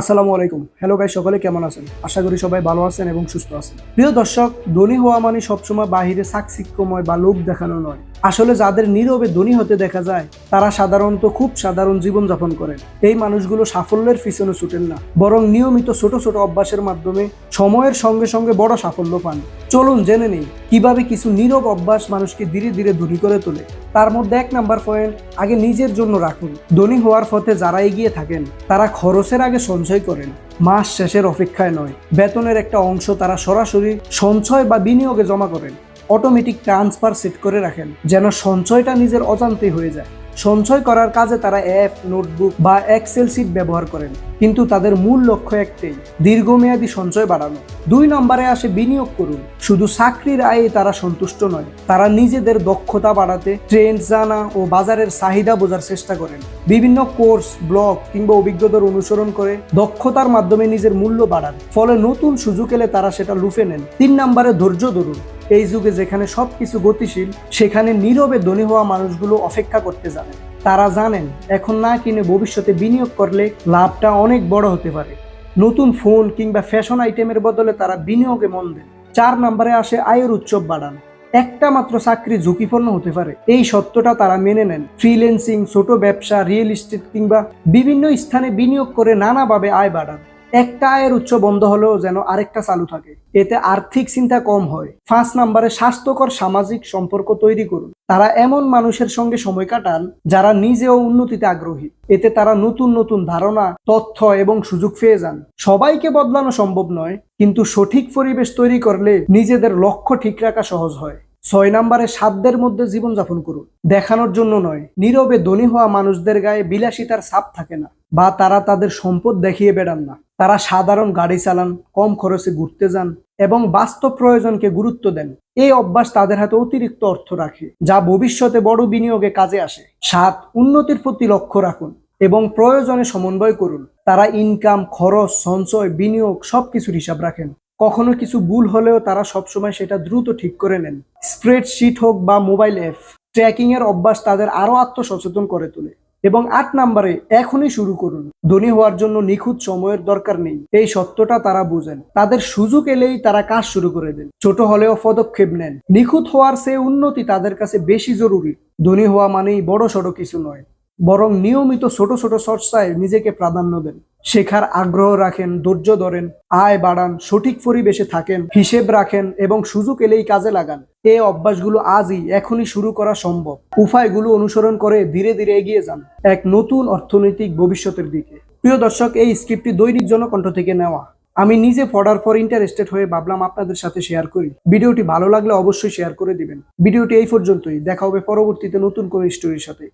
আসসালামু আলাইকুম। Hello guy সকলে কেমন আছেন? আশা করি সবাই ভালো আছেন এবং সুস্থ আছেন। প্রিয় দর্শক, ধনী হওয়া মানে সবসময় বাহিরে সাকসিক্যময় বা লোক দেখানো নয়। আসলে যাদের নীরবে ধনী হতে দেখা যায়, তারা সাধারণত খুব সাধারণ জীবনযাপন করেন। এই মানুষগুলো সাফল্যের পিছনে ছুটেন না, বরং নিয়মিত ছোট ছোট অভ্যাসের মাধ্যমে সময়ের সঙ্গে সঙ্গে বড় সাফল্য পান। চলুন জেনে নেই, কীভাবে কিছু নীরব অভ্যাস মানুষকে ধীরে ধীরে ধনী করে তোলে। তার মধ্যে এক নাম্বার পয়েন্ট, আগে নিজের জন্য রাখুন। ধনী হওয়ার পথে যারা এগিয়ে থাকেন, তারা খরচের আগে সঞ্চয় করেন। মাস শেষের অপেক্ষায় নয়, বেতনের একটা অংশ তারা সরাসরি সঞ্চয় বা বিনিয়োগে জমা করেন। অটোমেটিক ট্রান্সফার সেট করে রাখেন যেন সঞ্চয়টা নিজের অজান্তেই হয়ে যায়। সঞ্চয় করার কাজে তারা অ্যাপ, নোটবুক বা এক্সেল সিট ব্যবহার করেন। কিন্তু তাদের মূল লক্ষ্য একটাই, দীর্ঘমেয়াদী সঞ্চয় বাড়ানো। দুই নম্বরে আসে বিনিয়োগ করুন। শুধু চাকরির আয়ে তারা সন্তুষ্ট নয়, তারা নিজেদের দক্ষতা বাড়াতে ট্রেন্ড জানা ও বাজারের চাহিদা বোঝার চেষ্টা করেন। বিভিন্ন কোর্স, ব্লগ কিংবা অভিজ্ঞতার অনুসরণ করে দক্ষতার মাধ্যমে নিজের মূল্য বাড়ান। ফলে নতুন সুযোগ এলে তারা সেটা লুফে নেন। তিন নম্বরে ধৈর্য ধরুন। এই যুগে যেখানে সবকিছু গতিশীল, সেখানে নীরবে ধনী হওয়া মানুষগুলো অপেক্ষা করতে জানেন তারা জানেন, এখন না কিনে ভবিষ্যতে বিনিয়োগ করলে লাভটা অনেক বড় হতে পারে। নতুন ফোন কিংবা ফ্যাশন আইটেমের বদলে তারা বিনিয়োগে মন দেন। চার নম্বরে আসে আয়ের উৎসব বাড়ান। একটা মাত্র চাকরি ঝুঁকিপূর্ণ হতে পারে। এই সত্যটা তারা মেনে নেন। ফ্রিল্যান্সিং, ছোট ব্যবসা, রিয়েল এস্টেট কিংবা বিভিন্ন স্থানে বিনিয়োগ করে নানাভাবে আয় বাড়ান। একটা আয়ের উৎস বন্ধ হলেও যেন আরেকটা চালু থাকে। এতে আর্থিক চিন্তা কম হয়। পাঁচ নম্বরে স্বাস্থ্যকর সামাজিক সম্পর্ক তৈরি করুন। তারা এমন মানুষের সঙ্গে সময় কাটান, যারা নিজেও উন্নতিতে আগ্রহী। এতে তারা নতুন নতুন ধারণা, তথ্য এবং সুযোগ পেয়ে যান। সবাইকে বদলানো সম্ভব নয়, কিন্তু সঠিক পরিবেশ তৈরি করলে নিজেদের লক্ষ্য ঠিক রাখা সহজ হয়। ছয় নম্বরে সাধ্যের মধ্যে জীবনযাপন করুন। দেখানোর জন্য নয়, নীরবে ধনী হওয়া মানুষদের গায়ে বিলাসিতার ছাপ থাকে না, বা তারা তাদের সম্পদ দেখিয়ে বেড়ান না। তারা সাধারণ গাড়ি চালান, কম খরচে ঘুরতে যান এবং বাস্তব প্রয়োজনকে গুরুত্ব দেন। এই অভ্যাস তাদের হাতে অতিরিক্ত অর্থ রাখে, যা ভবিষ্যতে বড় বিনিয়োগে কাজে আসে। সাত, উন্নতির প্রতি লক্ষ্য রাখুন এবং প্রয়োজনে সমন্বয় করুন। তারা ইনকাম খরচ, সঞ্চয়, বিনিয়োগ সবকিছুর হিসাব রাখেন। কখনো কিছু ভুল হলেও তারা সবসময় সেটা দ্রুত ঠিক করে নেন। স্প্রেডশিট হোক বা মোবাইল অ্যাপ ট্র্যাকিং এর অভ্যাস তাদের আরও আত্মসচেতন করে তোলে। এবং আট নাম্বারে এখনই শুরু করুন। ধনী হওয়ার জন্য নিখুঁত সময়ের দরকার নেই। এই সত্যটা তারা বুঝেন। তাদের সুযোগ এলেই তারা কাজ শুরু করে দেন। ছোট হলেও পদক্ষেপ নেন। নিখুঁত হওয়ার সে উন্নতি তাদের কাছে বেশি জরুরি। ধনী হওয়া মানেই বড় সড়ো কিছু নয়। বরং নিয়মিত ছোট ছোট চর্চায় নিজেকে প্রাধান্য দেন। শেখার আগ্রহ রাখেন, ধৈর্য ধরেন, আয় বাড়ান, সঠিক পরিবেশে থাকেন, হিসেব রাখেন এবং সুযোগ এলেই কাজে লাগান। এই অভ্যাসগুলো আজই, এখনই শুরু করা সম্ভব। উপায়গুলো অনুসরণ করে ধীরে ধীরে এগিয়ে যান এক নতুন অর্থনৈতিক ভবিষ্যতের দিকে। প্রিয় দর্শক, এই স্ক্রিপ্টটি দৈনিক জনকণ্ঠ থেকে নেওয়া। আমি নিজে পড়ার পর ইন্টারেস্টেড হয়ে ভাবলাম আপনাদের সাথে শেয়ার করি। ভিডিওটি ভালো লাগলে অবশ্যই শেয়ার করে দিবেন। ভিডিওটি এই পর্যন্তই। দেখা হবে পরবর্তীতে নতুন কোনো স্টোরির সাথে।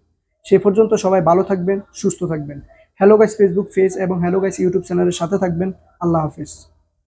সে পর্যন্ত সবাই ভালো থাকবেন, সুস্থ থাকবেন। হ্যালো গাইস ফেসবুক পেজ এবং হ্যালো গাইস ইউটিউব চ্যানেলের সাথে থাকবেন। আল্লাহ হাফিজ।